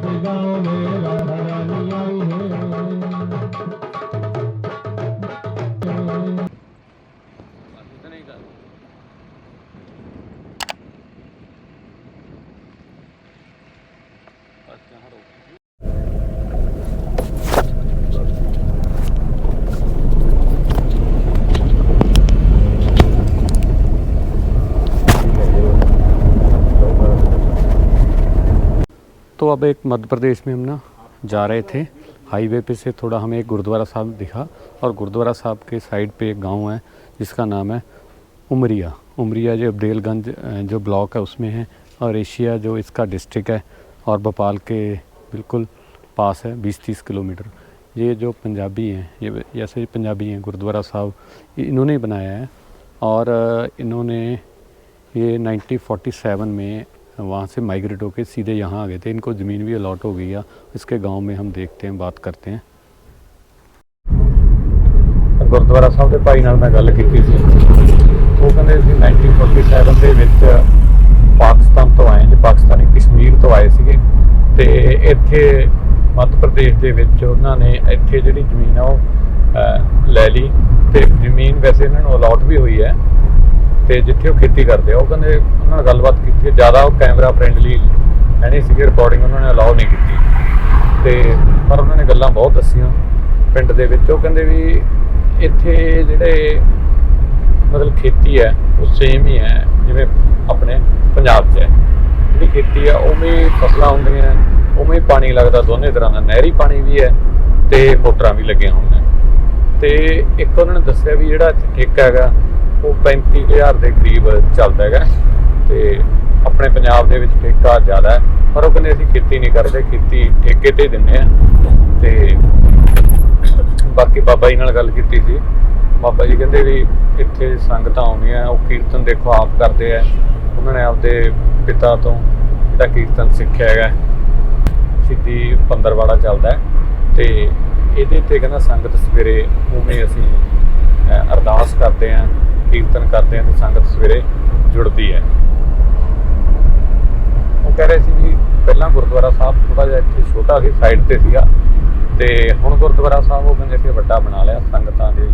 के गाँव में राधा रानी आई है तो अब एक मध्य प्रदेश में हम ना जा रहे थे। हाईवे पे से थोड़ा हमें एक गुरुद्वारा साहब दिखा और गुरुद्वारा साहब के साइड पे एक गाँव है, जिसका नाम है उमरिया। उमरिया जो अब्देलगंज जो ब्लॉक है उसमें है और एशिया जो इसका डिस्ट्रिक्ट है और भोपाल के बिल्कुल पास है बीस तीस किलोमीटर। ये जो पंजाबी हैं, ये जैसे पंजाबी हैं, गुरुद्वारा साहब इन्होंने बनाया है और इन्होंने ये 1947 में वहाँ से माइग्रेट होकर सीधे यहाँ आ गए थे इनको ज़मीन भी अलॉट हो गई है इसके गांव में हम देखते हैं बात करते हैं ਗੁਰਦੁਆਰਾ ਸਾਹਿਬ ਦੇ ਭਾਈ ਨਾਲ ਮੈਂ ਗੱਲ ਕੀਤੀ ਸੀ ਉਹ ਕਹਿੰਦੇ ਸੀ 1947 ਦੇ ਵਿੱਚ ਪਾਕਿਸਤਾਨ ਤੋਂ ਆਏ ਜੀ ਪਾਕਿਸਤਾਨੀ ਕਸ਼ਮੀਰ ਤੋਂ ਆਏ ਸੀਗੇ ਤੇ ਇੱਥੇ ਮੱਧ ਪ੍ਰਦੇਸ਼ ਦੇ ਵਿੱਚ ਉਹਨਾਂ ਨੇ ਇੱਥੇ ਜਿਹੜੀ ਜ਼ਮੀਨ ਆ ਉਹ ਅਹ, ਲੈ ਲਈ ਤੇ ਜ਼ਮੀਨ ਵੈਸੇ ਇਹਨਾਂ ਨੂੰ ਅਲਾਟ ਵੀ ਹੋਈ ਹੈ ਤੇ ਜਿੱਥੇ ਉਹ ਖੇਤੀ ਕਰਦੇ ਆ, ਉਹ ਕਹਿੰਦੇ ਉਹਨਾਂ ਨਾਲ ਗੱਲਬਾਤ ਕੀਤੀ ਹੈ। ਜ਼ਿਆਦਾ ਉਹ ਕੈਮਰਾ ਫ੍ਰੈਂਡਲੀ ਹੈ ਨਹੀਂ ਸੀਗੀ ਰਿਕਾਰਡਿੰਗ ਉਹਨਾਂ ਨੇ ਅਲਾਉ ਨਹੀਂ ਕੀਤੀ। ਤੇ ਪਰ ਉਹਨਾਂ ਨੇ ਗੱਲਾਂ ਬਹੁਤ ਦੱਸੀਆਂ ਪਿੰਡ ਦੇ ਵਿੱਚ। ਉਹ ਕਹਿੰਦੇ ਵੀ ਇੱਥੇ ਜਿਹੜੇ ਮਤਲਬ ਖੇਤੀ ਹੈ, ਉਹ ਸੇਮ ਹੀ ਹੈ, ਜਿਵੇਂ ਆਪਣੇ ਪੰਜਾਬ 'ਚ ਹੈ। ਜਿਹੜੀ ਖੇਤੀ ਆ, ਉਵੇਂ ਹੀ ਫਸਲਾਂ ਹੁੰਦੀਆਂ ਉਵੇਂ ਪਾਣੀ ਲੱਗਦਾ, ਦੋਨੇ ਤਰ੍ਹਾਂ ਦਾ। ਨਹਿਰੀ ਪਾਣੀ ਵੀ ਹੈ ਤੇ ਮੋਟਰਾਂ ਵੀ ਲੱਗੀਆਂ ਹੋਈਆਂ। ਤੇ ਇੱਕ ਉਹਨਾਂ ਨੇ ਦੱਸਿਆ ਵੀ ਜਿਹੜਾ ਇੱਥੇ ਠੇਕਾ ਹੈਗਾ ਉਹ 35000 ਦੇ ਕਰੀਬ ਚੱਲਦਾ ਹੈਗਾ। ਤੇ ਆਪਣੇ ਪੰਜਾਬ ਦੇ ਵਿੱਚ ਠੇਕਾ ਜ਼ਿਆਦਾ ਹੈ। ਪਰ ਉਹ ਕਹਿੰਦੇ ਅਸੀਂ ਖੇਤੀ ਨਹੀਂ ਕਰਦੇ, ਖੇਤੀ ਠੇਕੇ ਤੇ ਹੀ ਦਿੰਦੇ ਆ ਤੇ ਬਾਕੀ ਬਾਬਾ ਜੀ ਨਾਲ ਗੱਲ ਕੀਤੀ ਸੀ। ਬਾਬਾ ਜੀ ਕਹਿੰਦੇ ਵੀ ਇੱਥੇ ਸੰਗਤਾਂ ਆਉਂਦੀਆਂ, ਉਹ ਕੀਰਤਨ ਦੇਖੋ ਆਪ ਕਰਦੇ ਆ। ਉਹਨਾਂ ਨੇ ਆਪਦੇ ਪਿਤਾ ਤੋਂ ਜਿਹੜਾ ਕੀਰਤਨ ਸਿੱਖਿਆ ਹੈਗਾ, ਸਿੱਧੀ ਪੰਦਰਵਾੜਾ ਚੱਲਦਾ ਹੈ। ਤੇ ਇਹਦੇ ਤੇ ਕਹਿੰਦਾ ਸੰਗਤ ਸਵੇਰੇ ਉਵੇਂ ਅਸੀਂ ਅਰਦਾਸ ਕਰਦੇ ਆਂ ਕੀਰਤਨ ਕਰਦੇ ਆਂ ਤੇ ਸੰਗਤ ਸਵੇਰੇ ਜੁੜਦੀ ਹੈ। ਉਹ ਕਹਿ ਰਹੇ ਸੀ ਵੀ ਪਹਿਲਾਂ ਗੁਰਦੁਆਰਾ ਸਾਹਿਬ ਥੋੜਾ ਜਿਹਾ ਇੱਥੇ ਛੋਟਾ ਸੀ ਸਾਈਡ ਤੇ ਸੀਗਾ। ਤੇ ਹੁਣ ਗੁਰਦੁਆਰਾ ਸਾਹਿਬ ਉਹ ਕਹਿੰਦੇ ਸੀ ਵੱਡਾ ਬਣਾ ਲਿਆ ਸੰਗਤਾਂ ਦੇ